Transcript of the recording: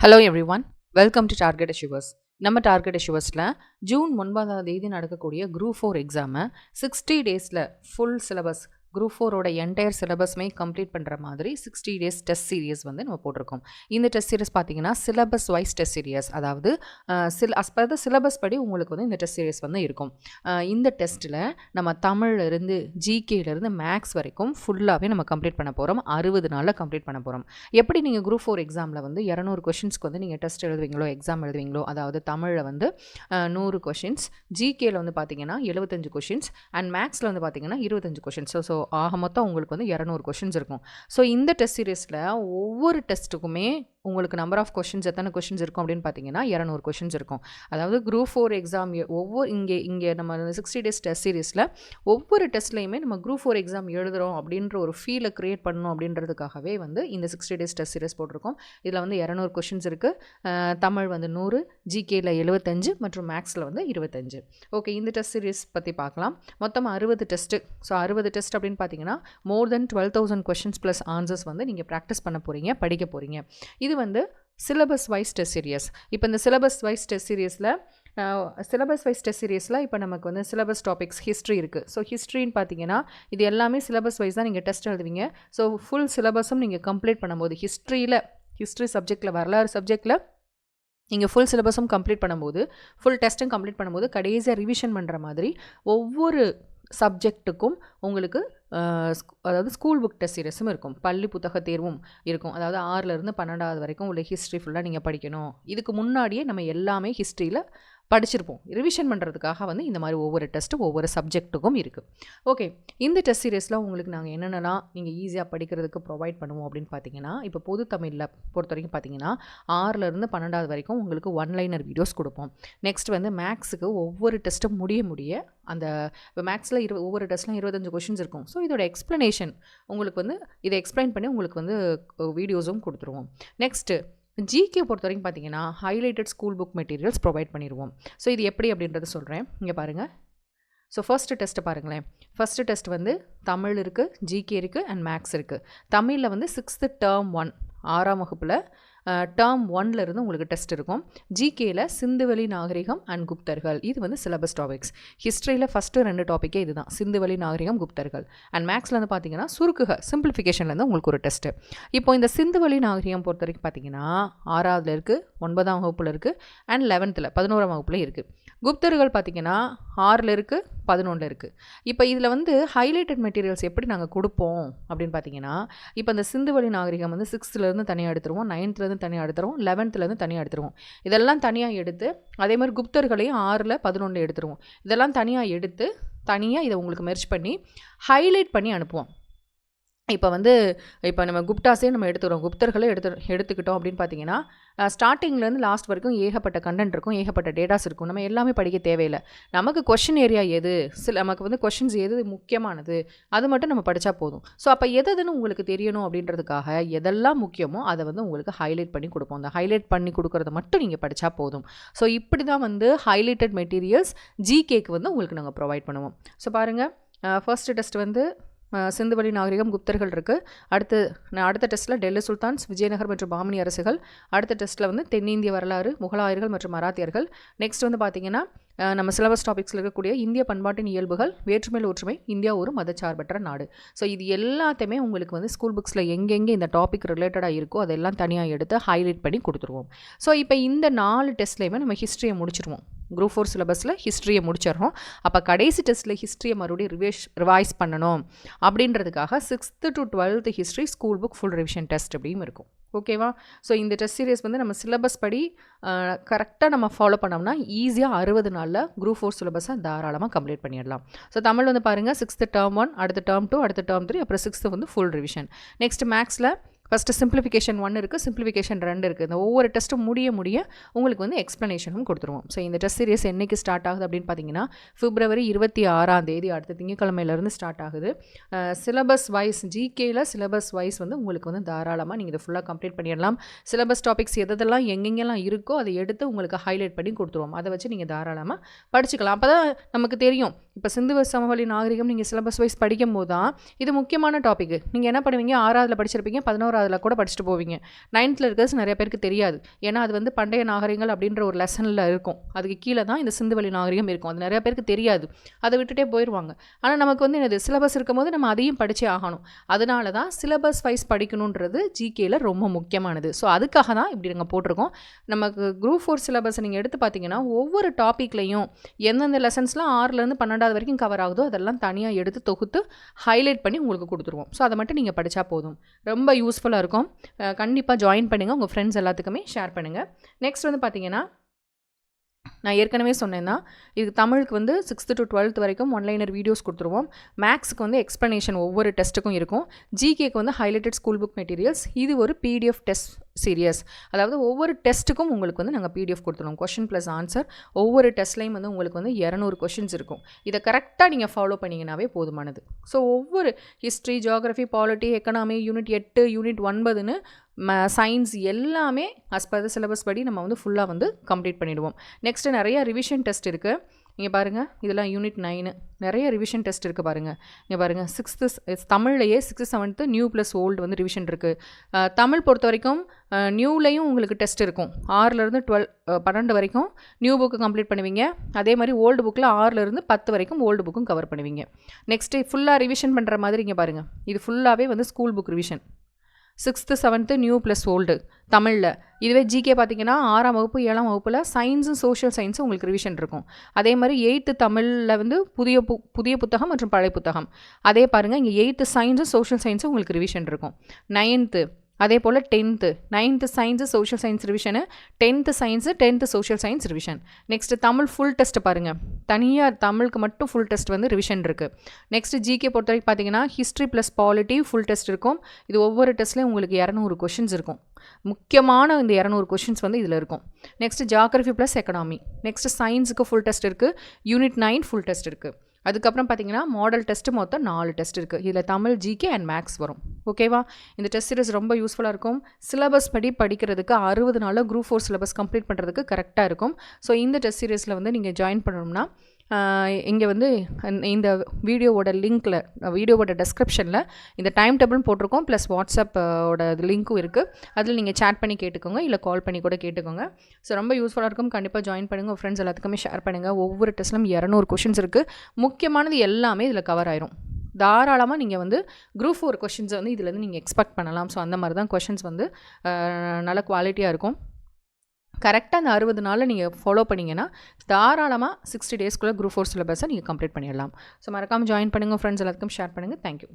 Hello everyone welcome to target achievers நம்ம target அஷிவர்ஸில் June ஒன்பதாம் தேதி நடக்கக்கூடிய குரூப் ஃபோர் எக்ஸாமை சிக்ஸ்டி டேஸில் ஃபுல் சிலபஸ் குரூப் ஃபோரோட என்டையர் சிலபஸ்மே கம்ப்ளீட் பண்ணுற மாதிரி சிக்ஸ்டி டேஸ் டெஸ்ட் சீரியஸ் வந்து நம்ம போட்டிருக்கோம். இந்த டெஸ்ட் சீரியஸ் பார்த்தீங்கன்னா சிலபஸ் வைஸ் டெஸ்ட் சீரியஸ் அதாவது சில அஸ் பர் த சிலபஸ் படி உங்களுக்கு வந்து இந்த டெஸ்ட் சீரியஸ் வந்து இருக்கும். இந்த டெஸ்ட்டில் நம்ம தமிழ்லேருந்து ஜிகேலேருந்து மேக்ஸ் வரைக்கும் ஃபுல்லாகவே நம்ம கம்ப்ளீட் பண்ண போகிறோம் அறுபது நாளில் கம்ப்ளீட் பண்ண போகிறோம் எப்படி நீங்கள் குரூப் ஃபோர் எக்ஸாமில் வந்து இரநூறு கொஷின்ஸ்க்கு வந்து நீங்கள் டெஸ்ட் எழுதுவீங்களோ எக்ஸாம் எழுதுவீங்களோ அதாவது தமிழில் வந்து நூறு கொஷின்ஸ் ஜிகேயில் வந்து பார்த்தீங்கன்னா எழுபத்தஞ்சு கொஷின்ஸ் அண்ட் மேக்ஸில் வந்து பார்த்தீங்கன்னா இருபத்தஞ்சு கொஷின்ஸ் ஸோ ஆக மொத்தம் உங்களுக்கு வந்து இரநூறு கொஷின்ஸ் இருக்கும். ஸோ இந்த டெஸ்ட் சீரீஸில் ஒவ்வொரு டெஸ்ட்டுக்குமே உங்களுக்கு நம்பர் ஆஃப் கொஷின்ஸ் எத்தனை கொஷின்ஸ் இருக்கும் அப்படின்னு பார்த்தீங்கன்னா இரநூறு கொஷின்ஸ் இருக்கும். அதாவது குரூப் ஃபோர் எக்ஸாம் ஒவ்வொரு இங்கே இங்கே நம்ம சிக்ஸ்டி டேஸ் டெஸ்ட் சீரியஸில் ஒவ்வொரு டெஸ்ட்லையுமே நம்ம குரூப் ஃபோர் எக்ஸாம் எழுதுகிறோம் அப்படின்ற ஒரு ஃபீலை க்ரியேட் பண்ணணும் அப்படின்றதுக்காகவே வந்து இந்த சிக்ஸ்டி டேஸ் டெஸ்ட் சீரியஸ் போட்டிருக்கோம். இதில் வந்து இரநூறு கொஷின்ஸ் இருக்குது தமிழ் வந்து நூறு ஜிகேயில் எழுபத்தஞ்சு மற்றும் மேக்ஸில் வந்து இருபத்தஞ்சு. ஓகே இந்த டெஸ்ட் சீரிஸ் பற்றி பார்க்கலாம். மொத்தம் அறுபது டெஸ்ட்டு ஸோ அறுபது டெஸ்ட் அப்படின்னு பார்த்தீங்கன்னா more than twelve thousand questions plus answers வந்து நீங்கள் ப்ராக்டிஸ் பண்ண போகிறீங்க படிக்க போகிறீங்க இது வந்து சிலபஸ் வைஸ் டெஸ்ட் சீரியஸ் இப்போ இந்த சிலபஸ் வைஸ் டெஸ்ட் சீரியஸில் சிலபஸ் வைஸ் டெஸ்ட் சீரியஸில் இப்போ நமக்கு வந்து சிலபஸ் டாபிக்ஸ் ஹிஸ்ட்ரி இருக்குது ஸோ ஹிஸ்ட்ரின்னு பார்த்தீங்கன்னா இது எல்லாமே சிலபஸ் வைஸ் தான் நீங்கள் டெஸ்ட் எழுதுவீங்க. ஸோ ஃபுல் சிலபஸும் நீங்கள் கம்ப்ளீட் பண்ணும்போது ஹிஸ்ட்ரியில் ஹிஸ்ட்ரி சப்ஜெக்டில் வரலாறு சப்ஜெக்டில் நீங்கள் ஃபுல் சிலபஸும் கம்ப்ளீட் பண்ணும்போது ஃபுல் டெஸ்ட்டும் கம்ப்ளீட் பண்ணும்போது கடைசியாக ரிவிஷன் பண்ணுற மாதிரி ஒவ்வொரு சப்ஜெக்ட்டுக்கும் உங்களுக்கு அதாவது ஸ்கூல் புக் டெஸ்ட் சீரியஸும் இருக்கும். பள்ளி புத்தக தேர்வும் இருக்கும். அதாவது ஆறிலிருந்து பன்னெண்டாவது வரைக்கும் உள்ள ஹிஸ்ட்ரி ஃபுல்லாக நீங்கள் படிக்கணும். இதுக்கு முன்னாடியே நம்ம எல்லாமே ஹிஸ்ட்ரியில் படிச்சிருப்போம். ரிவிஷன் பண்ணுறதுக்காக வந்து இந்த மாதிரி ஒவ்வொரு டெஸ்ட்டும் ஒவ்வொரு சப்ஜெக்ட்டுக்கும் இருக்குது ஓகே இந்த டெஸ்ட் சீரியஸில் உங்களுக்கு நாங்கள் என்னென்னலாம் நீங்கள் ஈஸியாக படிக்கிறதுக்கு ப்ரொவைட் பண்ணுவோம் அப்படின்னு பார்த்தீங்கன்னா இப்போ பொது தமிழில் பொறுத்த வரைக்கும் பார்த்தீங்கன்னா ஆறிலிருந்து பன்னெண்டாவது வரைக்கும் உங்களுக்கு ஒன் லைனர் வீடியோஸ் கொடுப்போம். நெக்ஸ்ட் வந்து மேக்ஸுக்கு ஒவ்வொரு டெஸ்ட்டும் முடிய முடிய அந்த இப்போ மேக்ஸில் இரு ஒவ்வொரு டெஸ்ட்லாம் இருபத்தஞ்சு கொஷின்ஸ் இருக்கும். ஸோ இதோட எக்ஸ்ப்ளனேஷன் உங்களுக்கு வந்து இதை எக்ஸ்பிளைன் பண்ணி உங்களுக்கு வந்து வீடியோஸும் கொடுத்துருவோம். நெக்ஸ்ட்டு ஜிகே பொறுத்த வரைக்கும் பார்த்தீங்கன்னா highlighted school book materials provide பண்ணிடுவோம் ஸோ இது எப்படி அப்படின்றத சொல்கிறேன் இங்கே பாருங்கள் ஸோ ஃபஸ்ட்டு டெஸ்ட்டு பாருங்களேன். ஃபஸ்ட்டு டெஸ்ட் வந்து தமிழ் இருக்குது ஜிகே இருக்குது அண்ட் மேக்ஸ் இருக்குது தமிழில் வந்து சிக்ஸ்த்து டேர்ம் ஒன் ஆறாம் வகுப்பில் டேர்ம் ஒன்ல இருந்து உங்களுக்கு டெஸ்ட் இருக்கும். ஜிகேயில் சிந்துவெளி நாகரிகம் அண்ட் குப்தர்கள். இது வந்து சிலபஸ் டாபிக்ஸ் ஹிஸ்ட்ரியில் ஃபஸ்ட்டு ரெண்டு டாப்பிக்கே இதுதான். சிந்துவெளி நாகரிகம் குப்தர்கள். அண்ட் மேக்ஸில் வந்து பார்த்தீங்கன்னா சுருக்குக சிம்பிளிஃபிகேஷன்லேருந்து உங்களுக்கு ஒரு டெஸ்ட்டு இப்போ இந்த சிந்துவெளி நாகரிகம் பொறுத்த வரைக்கும் பார்த்தீங்கன்னா ஆறாவதுல இருக்குது ஒன்பதாம் வகுப்பில் இருக்குது அண்ட் லெவன்த்தில் பதினோராம் வகுப்பில் இருக்குது குப்தர்கள் பார்த்தீங்கன்னா ஆறில் இருக்குது பதினொன்றில் இருக்குது இப்போ இதில் வந்து ஹைலைட்டட் மெட்டீரியல்ஸ் எப்படி நாங்கள் கொடுப்போம் அப்படின்னு பார்த்தீங்கன்னா இப்போ இந்த சிந்துவெளி நாகரிகம் வந்து சிக்ஸ்த்துலேருந்து தனியாக எடுத்துருவோம் நைன்த்துலேருந்து தனியாக எடுத்துருவோம். லெவன்த்துலேருந்து தனியாக எடுத்துருவோம். இதெல்லாம் தனியாக எடுத்து அதே மாதிரி குப்தர்களையும் ஆறில் பதினொன்று எடுத்துருவோம். இதெல்லாம் தனியாக எடுத்து தனியாக இதை உங்களுக்கு மெர்ச் பண்ணி ஹைலைட் பண்ணி அனுப்புவோம். இப்போ வந்து இப்போ நம்ம குப்டாஸே நம்ம எடுத்துக்கிறோம். குப்தர்களே எடுத்து எடுத்துக்கிட்டோம் அப்படின்னு பார்த்தீங்கன்னா ஸ்டார்டிங்லேருந்து லாஸ்ட் வரைக்கும் ஏகப்பட்ட கண்டென்ட் இருக்கும் ஏகப்பட்ட டேட்டாஸ் இருக்கும். நம்ம எல்லாமே படிக்க தேவையில்லை. நமக்கு கொஷின் ஏரியா எது? சில நமக்கு வந்து கொஷின்ஸ் எது முக்கியமானது? அது மட்டும் நம்ம படித்தா போதும். ஸோ அப்போ எதுன்னு உங்களுக்கு தெரியணும் அப்படின்றதுக்காக எதெல்லாம் முக்கியமோ அதை வந்து உங்களுக்கு ஹைலைட் பண்ணி கொடுப்போம். அந்த ஹைலைட் பண்ணி கொடுக்குறத மட்டும் நீங்கள் படித்தா போதும். ஸோ இப்படி தான் வந்து ஹைலைட்டட் மெட்டீரியல்ஸ் ஜிகேக்கு வந்து உங்களுக்கு நாங்கள் ப்ரொவைட் பண்ணுவோம். ஸோ பாருங்கள் ஃபர்ஸ்ட் டெஸ்ட் வந்து சிந்துவெளி நாகரிகம் குப்தர்கள் இருக்குது அடுத்து நான் அடுத்த டெஸ்ட்டில் டெல்லி சுல்தான்ஸ் விஜயநகர் மற்றும் பாமினி அரசுகள். அடுத்த டெஸ்ட்டில் வந்து தென்னிந்திய வரலாறு முகலாயர்கள் மற்றும் மராத்தியர்கள். நெக்ஸ்ட் வந்து பார்த்திங்கன்னா நம்ம சிலபஸ் டாபிக்ஸில் இருக்கக்கூடிய இந்திய பண்பாட்டின் இயல்புகள் வேற்றுமையில் ஒற்றுமை இந்தியா ஒரு மதச்சார்பற்ற நாடு. ஸோ இது எல்லாத்தையுமே உங்களுக்கு வந்து ஸ்கூல் புக்ஸில் எங்கெங்கே இந்த டாபிக் ரிலேட்டடாக இருக்கோ அதெல்லாம் தனியாக எடுத்து ஹைலைட் பண்ணி கொடுத்துருவோம். ஸோ இப்போ இந்த நாலு டெஸ்ட்லேயுமே நம்ம ஹிஸ்ட்ரியை முடிச்சிருவோம். குரூப் ஃபோர் சிலபஸில் ஹிஸ்ட்ரியை முடிச்சிடுறோம். அப்போ கடைசி டெஸ்ட்டில் ஹிஸ்ட்ரியை மறுபடியும் ரிவைஸ் ரிவைஸ் பண்ணணும். அப்படின்றதுக்காக sixth to twelfth history school book full revision test அப்படியும் இருக்கும். ஓகேவா ஸோ இந்த டெஸ்ட் சீரியஸ் வந்து நம்ம சிலபஸ் படி கரெக்டாக நம்ம ஃபாலோ பண்ணோம்னா ஈஸியாக அறுபது நாளில் குரூப் ஃபோர் சிலபஸை தாராளமாக கம்ப்ளீட் பண்ணிடலாம். ஸோ தமிழ் வந்து பாருங்கள் சிக்ஸ்த்து டேர்ம் ஒன் அடுத்த டேர்ம் டூ அடுத்த டேர்ம் த்ரீ அப்புறம் சிக்ஸ்த்து வந்து ஃபுல் ரிவிஷன் நெக்ஸ்ட் மேக்ஸில் ஃபஸ்ட்டு சிம்பிளிஃபிகேஷன் ஒன் இருக்குது சிம்பிளிஃபிகேஷன் ரெண்டு இருக்குது இந்த ஒவ்வொரு டெஸ்ட்டும் முடிய முடிய உங்களுக்கு வந்து எக்ஸ்ப்ளனேஷனும் கொடுத்துருவோம். ஸோ இந்த டெஸ்ட் சீரியஸ் என்றைக்கு ஸ்டார்ட் ஆகுது அப்படின்னு பார்த்தீங்கன்னா பிப்ரவரி இருபத்தி ஆறாம் தேதி அடுத்த திங்கக்கிழமையிலேருந்து ஸ்டார்ட் ஆகுது. சிலபஸ் வைஸ் ஜிகேயில் சிலபஸ் வைஸ் வந்து உங்களுக்கு வந்து தாராளமாக நீங்கள் இதை ஃபுல்லாக கம்ப்ளீட் பண்ணிடலாம். சிலபஸ் டாபிக்ஸ் எதெல்லாம் எங்கெங்கெல்லாம் இருக்கோ அதை எடுத்து உங்களுக்கு ஹைலைட் பண்ணி கொடுத்துருவோம். அதை வச்சு நீங்கள் தாராளமாக படிச்சுக்கலாம். அப்போ தான் நமக்கு தெரியும். இப்போ சிந்து சமவெளி நாகரிகம் நீங்கள் சிலபஸ் வைஸ் படிக்கும் போது தான் இது முக்கியமான டாபிக் நீங்கள் என்ன பண்ணுவீங்க? ஆறாவதுல படிச்சிருப்பீங்க பதினோராவதுல கூட படிச்சுட்டு போவீங்க. நைன்த்தில் இருக்கிறது நிறைய பேருக்கு தெரியாது. ஏன்னா அது வந்து பண்டைய நாகரிகங்கள் அப்படின்ற ஒரு லெசனில் இருக்கும். அதுக்கு கீழே தான் இந்த சிந்துவெளி நாகரிகம் இருக்கும். அது நிறைய பேருக்கு தெரியாது. அதை விட்டுட்டே போயிடுவாங்க ஆனால் நமக்கு வந்து என்னது? சிலபஸ் இருக்கும்போது நம்ம அதையும் படித்தே ஆகணும். அதனால தான் சிலபஸ் வைஸ் படிக்கணுன்றது ஜிகேயில் ரொம்ப முக்கியமானது. ஸோ அதுக்காக தான் இப்படி நாங்கள் போட்டிருக்கோம். நமக்கு குரூப் ஃபோர் சிலபஸ் நீங்கள் எடுத்து பார்த்தீங்கன்னா ஒவ்வொரு டாப்பிக்லையும் எந்தெந்த லெசன்ஸ்லாம் ஆறுலேருந்து பன்னெண்டாவது வரைக்கும் கவர் ஆகுதோ அதெல்லாம் தனியாக எடுத்து தொகுத்து ஹைலைட் பண்ணி உங்களுக்கு கொடுத்துருவோம். ஸோ அதை மட்டும் நீங்கள் படித்தா போதும். ரொம்ப யூஸ்ஃபுல்லாக இருக்கும். கண்டிப்பாக ஜாயின் பண்ணுங்கள் உங்கள் ஃப்ரெண்ட்ஸ் எல்லாத்துக்குமே ஷேர் பண்ணுங்கள் நெக்ஸ்ட் வந்து பார்த்தீங்கன்னா நான் ஏற்கனவே சொன்னேன்னா இது தமிழுக்கு வந்து சிக்ஸ்த்து டு டுவெல்த் வரைக்கும் ஒன்லைனர் வீடியோஸ் கொடுத்துருவோம். மேக்ஸுக்கு வந்து எக்ஸ்ப்ளனேஷன் ஒவ்வொரு டெஸ்ட்டுக்கும் இருக்கும். ஜிகேக்கு வந்து ஹைலைட்டட் ஸ்கூல் புக் மெட்டீரியல்ஸ் இது ஒரு பிடிஎஃப் டெஸ்ட் சீரியஸ் அதாவது ஒவ்வொரு டெஸ்ட்டுக்கும் உங்களுக்கு வந்து நாங்கள் பிடிஎஃப் கொடுத்துருவோம். கொஷின் ப்ளஸ் ஆன்சர் ஒவ்வொரு டெஸ்ட்லையும் வந்து உங்களுக்கு வந்து இரநூறு கொஷின்ஸ் இருக்கும். இதை கரெக்டாக நீங்கள் ஃபாலோ பண்ணிங்கனாவே போதுமானது. ஸோ ஒவ்வொரு history geography polity economy unit எட்டு யூனிட் ஒன்பதுன்னு சயின்ஸ் எல்லாமே அஸ் பர் த சிலபஸ் படி நம்ம வந்து ஃபுல்லாக வந்து கம்ப்ளீட் பண்ணிவிடுவோம் நெக்ஸ்ட்டு நிறைய ரிவிஷன் டெஸ்ட் இருக்குது இங்கே பாருங்கள் இதெல்லாம் யூனிட் நைனு நிறைய ரிவிஷன் டெஸ்ட் இருக்குது பாருங்கள் இங்கே பாருங்கள் sixth தமிழ்லையே sixth seventh new plus old வந்து ரிவிஷன் இருக்குது தமிழ் பொறுத்த வரைக்கும் நியூலையும் உங்களுக்கு டெஸ்ட் இருக்கும். ஆறுலேருந்து டுவெல் பன்னெண்டு வரைக்கும் நியூ புக்கு கம்ப்ளீட் பண்ணுவீங்க. அதே மாதிரி ஓல்டு புக்கில் ஆறுலேருந்து பத்து வரைக்கும் ஓல்டு புக்கும் கவர் பண்ணுவீங்க. நெக்ஸ்ட்டு ஃபுல்லாக ரிவிஷன் பண்ணுற மாதிரி இங்கே பாருங்கள் இது ஃபுல்லாகவே வந்து school book revision sixth seventh new plus old தமிழில். இதுவே ஜிகே பார்த்தீங்கன்னா ஆறாம் வகுப்பு ஏழாம் வகுப்பில் சயின்ஸும் சோஷியல் சயின்ஸும் உங்களுக்கு ரிவிஷன் இருக்கும். அதே மாதிரி எயித்து தமிழில் வந்து புதிய பு புதிய புத்தகம் மற்றும் பழைய புத்தகம். அதே பாருங்கள் இங்கே எயித்து சயின்ஸும் சோஷியல் சயின்ஸும் உங்களுக்கு ரிவிஷன் இருக்கும். நைன்த்து அதே போல் tenth ninth science social science revision tenth science tenth social science revision next Tamil full test பாருங்கள் தனியாக தமிழுக்கு மட்டும் ஃபுல் டெஸ்ட் வந்து ரிவிஷன் இருக்குது நெக்ஸ்ட்டு ஜிகே பொறுத்த வரைக்கும் பார்த்தீங்கன்னா history plus polity full test இருக்கும். இது ஒவ்வொரு டெஸ்ட்லேயும் உங்களுக்கு இரநூறு கொஷின்ஸ் இருக்கும். முக்கியமான இந்த இரநூறு கொஷின்ஸ் வந்து இதில் இருக்கும். Next geography plus economy next சயின்ஸுக்கு full test இருக்குது யூனிட் நைன் ஃபுல் டெஸ்ட் இருக்குது அதுக்கப்புறம் பார்த்தீங்கன்னா மாடல் டெஸ்ட்டு மொத்தம் நாலு டெஸ்ட் இருக்குது இதில் தமிழ் ஜிகே அண்ட் மேக்ஸ் வரும். ஓகேவா இந்த டெஸ்ட் சீரிஸ் ரொம்ப யூஸ்ஃபுல்லாக இருக்கும். சிலபஸ் படி படிக்கிறதுக்கு அறுபது நாளில் குரூப் ஃபோர் சிலபஸ் கம்ப்ளீட் பண்ணுறதுக்கு கரெக்டாக இருக்கும். ஸோ இந்த டெஸ்ட் சீரிஸில் வந்து நீங்கள் ஜாயின் பண்ணணும்னா இங்கே வந்து இந்த வீடியோவோட லிங்க்கில் வீடியோவோட டெஸ்கிரிப்ஷனில் இந்த டைம் டேபிள் போட்டிருக்கோம் ப்ளஸ் வாட்ஸ்அப்போட லிங்க்கும் இருக்குது அதில் நீங்கள் சேட் பண்ணி கேட்டுக்கோங்க இல்லை கால் பண்ணி கூட கேட்டுக்கோங்க. ஸோ ரொம்ப யூஸ்ஃபுல்லாக இருக்கும். கண்டிப்பாக ஜாயின் பண்ணுங்கள் உங்கள் ஃப்ரெண்ட்ஸ் எல்லாத்துக்குமே ஷேர் பண்ணுங்கள் ஒவ்வொரு டெஸ்ட்லும் இரநூறு கொஷின்ஸ் இருக்குது முக்கியமானது எல்லாமே இதில் கவர் ஆயிரும். தாராளமாக நீங்கள் வந்து குரூப் ஃபோர் கொஷின்ஸை வந்து இதுலேருந்து நீங்கள் எக்ஸ்பெக்ட் பண்ணலாம். ஸோ அந்த மாதிரி தான் கொஷின்ஸ் வந்து நல்ல குவாலிட்டியாக இருக்கும். கரெக்டாக அந்த அறுபது நாளில் நீங்கள் ஃபாலோ பண்ணிங்கன்னா தாராளமாக சிக்ஸ்டி டேஸ்க்குள்ளே குரூப் ஃபோர் சிலபஸை நீங்கள் கம்ப்ளீட் பண்ணிடலாம். ஸோ மறக்காமல் ஜாயின் பண்ணுங்கள் ஃப்ரெண்ட்ஸ் எல்லாத்துக்கும் ஷேர் பண்ணுங்கள் தேங்க்யூ